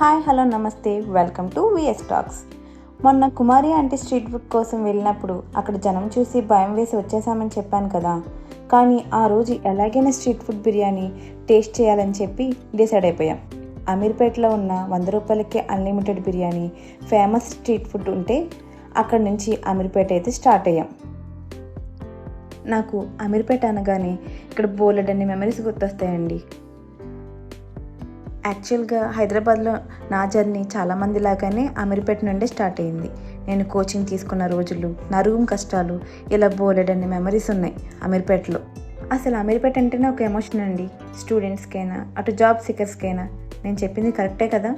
Hi hello నమస్తే. Welcome to VS talks. మొన్న Kumari aunty street food కోసం వెళ్ళినప్పుడు అక్కడ జనం చూసి భయం వేసి వచ్చేసామని చెప్పాను కదా. కానీ ఆ రోజు ఎలాగైనా స్ట్రీట్ ఫుడ్ బిర్యానీ టేస్ట్ చేయాలని చెప్పి డిసైడ్ అయిపోయాం. అమీర్పేటలో ఉన్న వంద రూపాయలకే unlimited biryani famous street food ఉంటే అక్కడ నుంచి అమీర్పేట అయితే స్టార్ట్ అయ్యాం. నాకు అమీర్పేట అనగానే ఇక్కడ బోలెడ్ అనే మెమరీస్ గుర్తొస్తాయండి. యాక్చువల్గా హైదరాబాద్లో నా జర్నీ చాలామంది లాగానే అమీర్పేట నుండే స్టార్ట్ అయింది. నేను కోచింగ్ తీసుకున్న రోజులు నా రూమ్ కష్టాలు ఇలా బోలెడన్ని మెమరీస్ ఉన్నాయి అమీర్పేటలో. అసలు అమీర్పేట అంటేనే ఒక ఎమోషన్ అండి. స్టూడెంట్స్కైనా అటు జాబ్ సీకర్స్కైనా నేను చెప్పింది కరెక్టే కదా?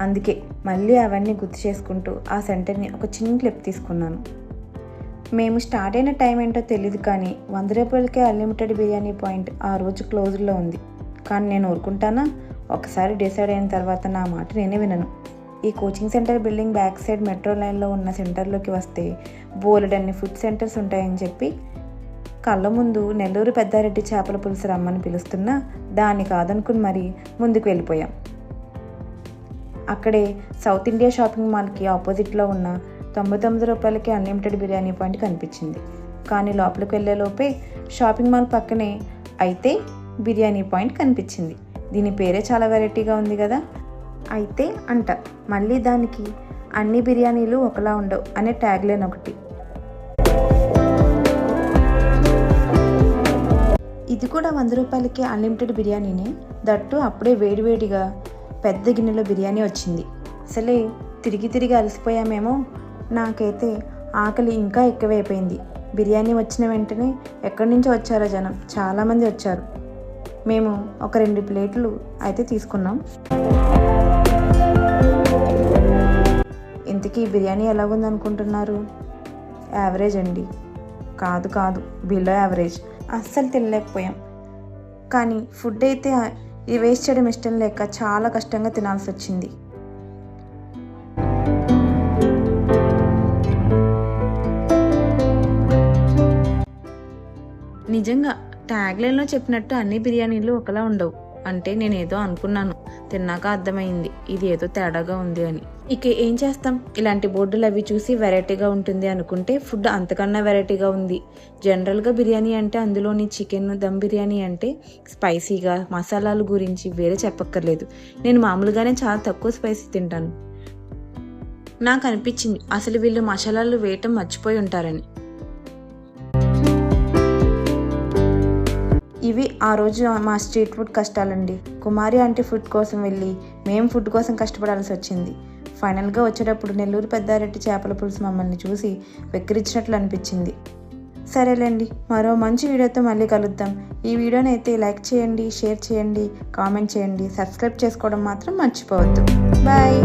అందుకే మళ్ళీ అవన్నీ గుర్తు చేసుకుంటూ ఆ సెంటర్ని ఒక చిన్న క్లిప్ తీసుకున్నాను. మేము స్టార్ట్ అయిన టైం ఏంటో తెలియదు కానీ వంద రూపాయలకే అన్లిమిటెడ్ బిర్యానీ పాయింట్ ఆ రోజు క్లోజ్లో ఉంది. కానీ నేను ఊరుకుంటానా? ఒకసారి డిసైడ్ అయిన తర్వాత నా మాట నేనే వినను. ఈ coaching centre building back side metro లైన్లో ఉన్న సెంటర్లోకి వస్తే బోలెడన్ని ఫుడ్ సెంటర్స్ ఉంటాయని చెప్పి కళ్ళ ముందు నెల్లూరు పెద్దారెడ్డి చేపల పులుసు రమ్మని పిలుస్తున్నా దాన్ని కాదనుకుని మరీ ముందుకు వెళ్ళిపోయాం. అక్కడే సౌత్ ఇండియా షాపింగ్ మాల్కి ఆపోజిట్లో ఉన్న తొంభై తొమ్మిది రూపాయలకి అన్లిమిటెడ్ బిర్యానీ పాయింట్ కనిపించింది. కానీ లోపలికి వెళ్ళే లోపే షాపింగ్ మాల్ పక్కనే అయితే బిర్యానీ పాయింట్ కనిపించింది. దీని పేరే చాలా వెరైటీగా ఉంది కదా? అయితే అంట మళ్ళీ దానికి అన్ని బిర్యానీలు ఒకలా ఉండవు అనే ట్యాగ్లైన్ ఒకటి. ఇది కూడా వంద రూపాయలకి అన్లిమిటెడ్ బిర్యానీనే. దట్టు అప్పుడే వేడివేడిగా పెద్ద గిన్నెలో బిర్యానీ వచ్చింది. అసలే తిరిగి తిరిగి అలసిపోయామేమో. నాకైతే ఆకలి ఇంకా ఎక్కువైపోయింది. బిర్యానీ వచ్చిన వెంటనే ఎక్కడి నుంచి వచ్చారో జనం? చాలామంది వచ్చారు. మేము ఒక రెండు ప్లేట్లు అయితే తీసుకున్నాం. ఇంతకీ బిర్యానీ ఎలాగుంది అనుకుంటున్నారు యావరేజ్ అండి. కాదు కాదు. బిలో యావరేజ్ అస్సలు తినలేకపోయాం. కానీ ఫుడ్ అయితే ఇది వేస్ట్ చేయడం ఇష్టం లేక చాలా కష్టంగా తినాల్సి వచ్చింది. నిజంగా ట్యాగ్లైన్లో చెప్పినట్టు అన్ని బిర్యానీలు ఒకలా ఉండవు. అంటే నేనేదో అనుకున్నాను. తిన్నాక అర్థమైంది. ఇది ఏదో తేడాగా ఉంది అని. ఇక ఏం చేస్తాం? ఇలాంటి బోర్డులు అవి చూసి వెరైటీగా ఉంటుంది అనుకుంటే ఫుడ్ అంతకన్నా వెరైటీగా ఉంది. జనరల్గా బిర్యానీ అంటే అందులోని చికెన్ దమ్ బిర్యానీ అంటే స్పైసీగా మసాలాల గురించి వేరే చెప్పక్కర్లేదు. నేను మామూలుగానే చాలా తక్కువ స్పైసీ తింటాను. నాకు అనిపించింది. అసలు వీళ్ళు మసాలాలు వేయటం మర్చిపోయి ఉంటారని. ఇవి ఆ రోజు మా స్ట్రీట్ ఫుడ్ కష్టాలండి. కుమారి ఆంటీ ఫుడ్ కోసం వెళ్ళి మేము ఫుడ్ కోసం కష్టపడాల్సి వచ్చింది. ఫైనల్గా వచ్చేటప్పుడు నెల్లూరు పెద్దారెడ్డి చేపల పులుసు మమ్మల్ని చూసి వెక్కిరించినట్లు అనిపించింది. సరేలేండి మరో మంచి వీడియోతో మళ్ళీ కలుద్దాం. ఈ వీడియోని అయితే లైక్ చేయండి షేర్ చేయండి కామెంట్ చేయండి సబ్స్క్రైబ్ చేసుకోవడం మాత్రం మర్చిపోవద్దు. బాయ్!